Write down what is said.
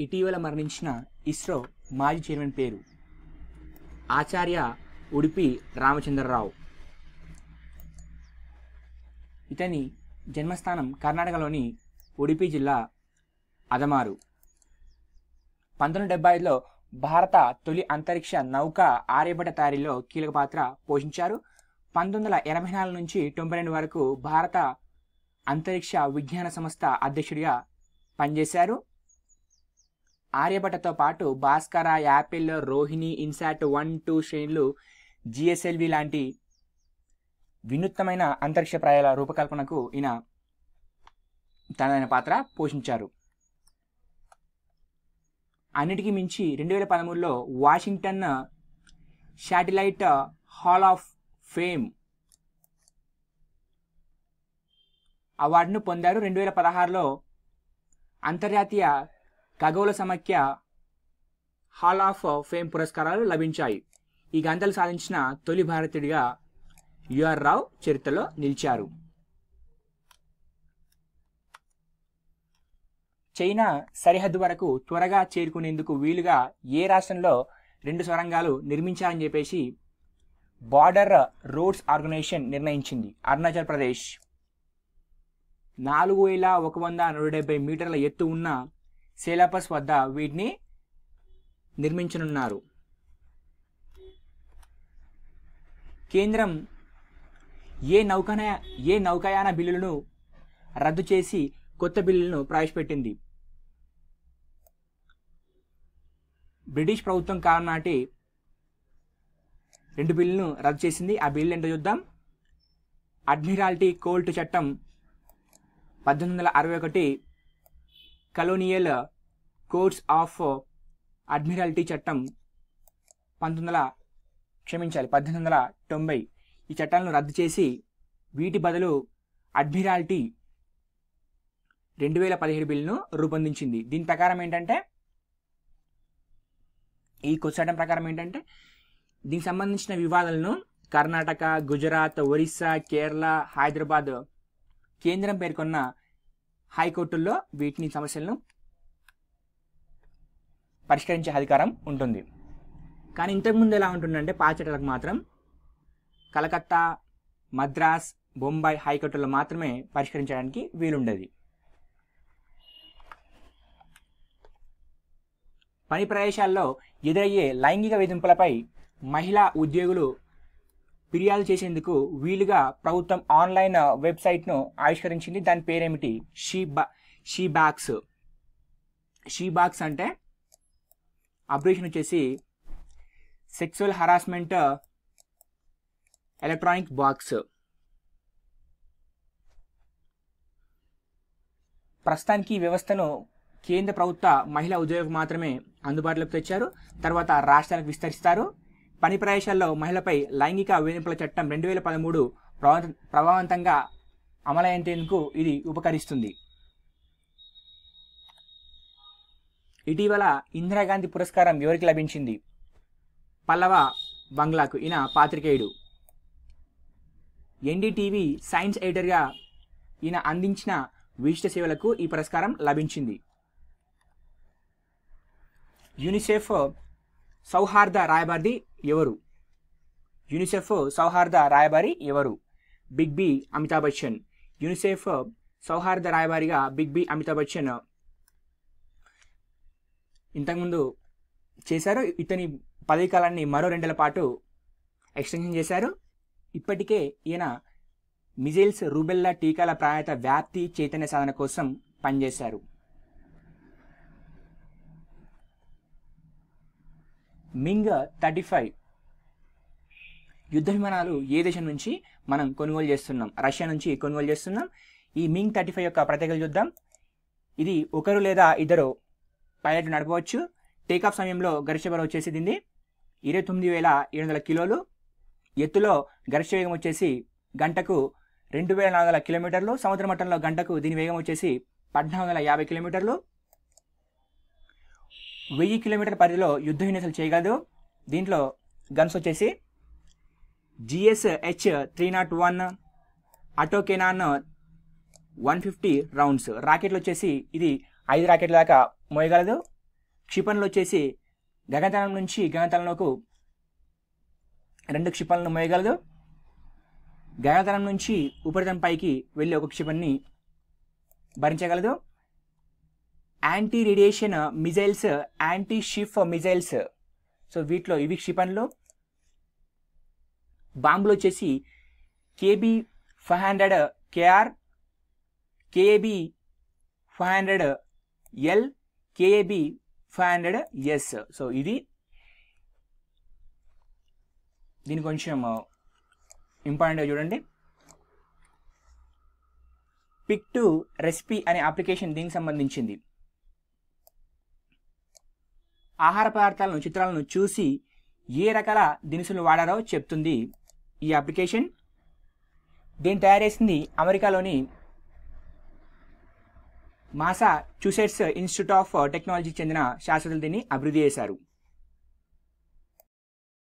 ఇటీవల మరణించిన ఇస్రో మాజీ చైర్మన్ పేరు ఆచార్య ఉడిపి రామచంద్రరావు. ఇతని జన్మస్థానం కర్ణాటకలోని ఉడిపి జిల్లా అదమారు. పంతొమ్మిది డెబ్బై ఐదులో భారత తొలి అంతరిక్ష నౌక ఆర్యభట తయారీలో కీలక పాత్ర పోషించారు. పంతొమ్మిది వందల ఎనభై నాలుగు నుంచి తొంభై రెండు వరకు భారత అంతరిక్ష విజ్ఞాన సంస్థ అధ్యక్షుడిగా పనిచేశారు. ఆర్యభటతో పాటు Bhaskara Apple Rohini INSAT one two శ్రేణులు జిఎస్ఎల్వి లాంటి వినూత్నమైన అంతరిక్ష ప్రయాల రూపకల్పనకు ఈయన తనదైన పాత్ర పోషించారు. అన్నిటికీ మించి రెండు వేల పదమూడులో Washington satellite hall of fame అవార్డును పొందారు. రెండు వేల పదహారులో అంతర్జాతీయ ఖగోళ సమాఖ్య హాల్ ఆఫ్ ఫేమ్ పురస్కారాలు లభించాయి. ఈ గంతలు సాధించిన తొలి భారతీయుడిగా యుఆర్ రావు చరిత్రలో నిలిచారు. చైనా సరిహద్దు వరకు త్వరగా చేరుకునేందుకు వీలుగా ఏ రాష్ట్రంలో రెండు సొరంగాలు నిర్మించాలని చెప్పేసి బార్డర్ రోడ్స్ ఆర్గనైజేషన్ నిర్ణయించింది. అరుణాచల్ ప్రదేశ్. నాలుగు వేల ఒక వంద నూట డెబ్బై మీటర్ల ఎత్తు ఉన్న సేలాపస్ వద్ద వీటిని నిర్మించనున్నారు. కేంద్రం ఏ నౌకన ఏ నౌకాయాన బిల్లులను రద్దు చేసి కొత్త బిల్లులను ప్రవేశపెట్టింది. బ్రిటిష్ ప్రభుత్వం కాలం నాటి రెండు బిల్లును రద్దు చేసింది. ఆ బిల్లు ఏంటో చూద్దాం. అడ్మిరాల్టీ కోల్ట్ చట్టం పద్దెనిమిది వందల అరవై ఒకటి కలోనియల్ కోడ్స్ ఆఫ్ అడ్మిరాల్టీ చట్టం పంతొమ్మిది వందల క్షమించాలి పద్దెనిమిది వందల తొంభై ఈ చట్టాలను రద్దు చేసి వీటి బదులు అడ్మిరాల్టీ రెండు వేల పదిహేడు బిల్లును రూపొందించింది. దీని ప్రకారం ఏంటంటే ఈ కొత్త చట్టం ప్రకారం ఏంటంటే దీనికి సంబంధించిన వివాదాలను కర్ణాటక గుజరాత్ ఒరిస్సా కేరళ హైదరాబాద్ కేంద్రం పేర్కొన్న హైకోర్టుల్లో వీటిని సమస్యలను పరిష్కరించే అధికారం ఉంటుంది. కానీ ఇంతకుముందు ఎలా ఉంటుందంటే పాత చట్టాలకు మాత్రం కలకత్తా మద్రాస్ బొంబాయి హైకోర్టులో మాత్రమే పరిష్కరించడానికి వీలుండేది. పని ప్రదేశాల్లో ఎదురయ్యే లైంగిక వేధింపులపై మహిళా ఉద్యోగులు ఫిర్యాదు చేసేందుకు వీలుగా ప్రభుత్వం ఆన్లైన్ వెబ్సైట్ను ఆవిష్కరించింది. దాని పేరేమిటి? షీ బా షీ బాక్స్. షీ బాక్స్ అంటే అబ్రిషన్ వచ్చేసి సెక్సువల్ హరాస్మెంట్ ఎలక్ట్రానిక్ బాక్స్. ప్రస్తుతానికి ఈ వ్యవస్థను కేంద్ర ప్రభుత్వ మహిళా ఉద్యోగకు మాత్రమే అందుబాటులోకి తెచ్చారు. తర్వాత రాష్ట్రాలకు విస్తరిస్తారు. పని ప్రదేశాల్లో మహిళపై లైంగిక వేధింపుల చట్టం రెండు వేల పదమూడు ప్రభావవంతంగా అమలయ్యేందుకు ఇది ఉపకరిస్తుంది. ఇటీవల ఇందిరాగాంధీ పురస్కారం ఎవరికి లభించింది? పల్లవ బంగ్లాకు. ఈయన పాత్రికేయుడు. ఎన్డీటీవీ సైన్స్ ఎడిటర్గా ఈయన అందించిన విశిష్ట సేవలకు ఈ పురస్కారం లభించింది. యూనిసెఫ్ సౌహార్ద రాయబారిది ఎవరు? యూనిసెఫ్ సౌహార్ద రాయబారి ఎవరు? Big B Amitabh Bachchan. UNICEF సౌహార్ద రాయబారిగా బిగ్ బి అమితాబ్ బచ్చన్ ఇంతకుముందు చేశారు. ఇతని పదవి కాలాన్ని మరో రెండేళ్ళ పాటు ఎక్స్టెన్షన్ చేశారు. ఇప్పటికే ఈయన మిజైల్స్ రూబెల్లా టీకాల ప్రాయత వ్యాప్తి చైతన్య సాధన కోసం పనిచేశారు. MiG thirty five. యుద్ధ విమానాలు ఏ దేశం నుంచి మనం కొనుగోలు చేస్తున్నాం? రష్యా నుంచి కొనుగోలు చేస్తున్నాం. ఈ మింగ్ థర్టీ ఫైవ్ యొక్క ప్రత్యేకత చూద్దాం. ఇది ఒకరు లేదా ఇద్దరు పైలట్ నడపవచ్చు. టేకాఫ్ సమయంలో గరిష్ట బలం వచ్చేసి దీన్ని ఇరవై తొమ్మిది వేల ఏడు వందల కిలోలు. ఎత్తులో గరిష్ట వేగం వచ్చేసి గంటకు రెండు వేల నాలుగు వందల కిలోమీటర్లు. సముద్ర మట్టంలో గంటకు దీని వేగం వచ్చేసి పద్నాలుగు వందల యాభై కిలోమీటర్లు. వెయ్యి కిలోమీటర్ పరిధిలో యుద్ధ విన్యాసాలు చేయగలదు దీంట్లో గన్స్ వచ్చేసి GS H three naught one autocannon one fifty rounds రాకెట్లు వచ్చేసి ఇది ఐదు రాకెట్ల దాకా మోయగలదు. క్షిపణులు వచ్చేసి గగనతలం నుంచి గగనతలంలోకి రెండు క్షిపణులను మోయగలదు. గగనతలం నుంచి ఉపరితలం పైకి వెళ్ళి ఒక క్షిపణిని భరించగలదు. Anti radiation missiles anti ship missiles so వీటిలో ఇవి క్షిపణిలో. బాంబులు వచ్చేసి KB five hundred KR KAB five hundred L KAB five hundred S so ఇది దీని కొంచెం uh, ఇంపార్టెంట్గా చూడండి. పిక్ టు రెసిపీ అనే అప్లికేషన్ దీనికి సంబంధించింది. ఆహార పదార్థాలను చిత్రాలను చూసి ఏ రకాల దినుసులు వాడారో చెప్తుంది ఈ అప్లికేషన్. దీన్ని తయారు చేసింది అమెరికాలోని మాసా చూసెట్స్ ఇన్స్టిట్యూట్ ఆఫ్ టెక్నాలజీకి చెందిన శాస్త్రజ్ఞులు దీన్ని అభివృద్ధి చేశారు.